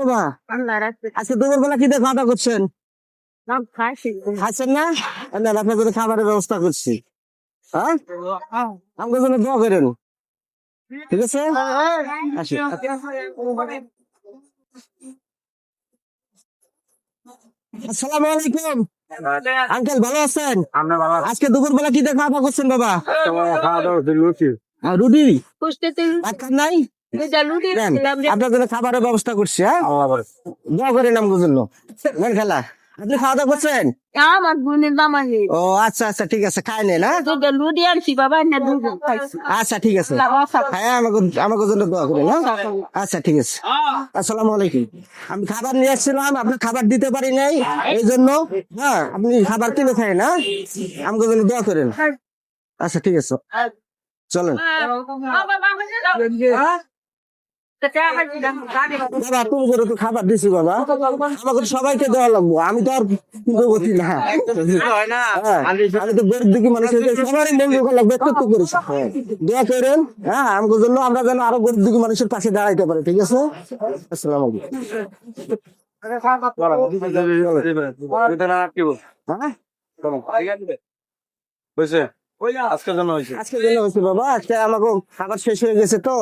বাবা। আজকে দুপুর বেলা কি দিয়ে খাওয়া করছেন? খাচ্ছেন না? না আপনার জন্য খাবারের ব্যবস্থা করছি। হ্যাঁ? আমাদের জন্য দোয়া করেন। ঠিক আছে? আসসালামু আলাইকুম। আঙ্কেল ভালো আছেন? বাবা আজকে দুপুর বেলা কি খাওয়া করছেন বাবা? রুটি। নাই? আপনার জন্য খাবারের ব্যবস্থা করছি হ্যাঁ? দোয়া জন্য খেলা। আপনি খাওয়া দাওয়া করছেন? আমার বোনের নাম ও আচ্ছা আচ্ছা ঠিক আছে খাই নেন হ্যাঁ? দুইটা আনছি বাবা না আচ্ছা ঠিক আছে। হ্যাঁ আমাকে আমাকে জন্য দোয়া করেন হ্যাঁ? আচ্ছা ঠিক আছে। আসসালামু আলাইকুম। আমি খাবার নিয়ে আসছিলাম আপনি খাবার দিতে পারি নাই এই জন্য হ্যাঁ আপনি খাবার কিনে খাই না আমাকে জন্য দোয়া করেন। আচ্ছা ঠিক আছে। চলেন। বাবা তুমি করে তো খাবার দিছি বাবা আমাকে সবাইকে দেওয়া লাগবো আমি তো আর না হ্যাঁ, আমি তো গরিব সবারই লাগবে একটু দোয়া করেন হ্যাঁ জন্য আমরা যেন আরও গরিব দুঃখী মানুষের পাশে দাঁড়াইতে পারি ঠিক আছে আসসালামু হ্যাঁ আজকের জন্য হয়েছে আজকে জন্য হয়েছে বাবা আজকে আমাকে খাবার শেষ হয়ে গেছে তো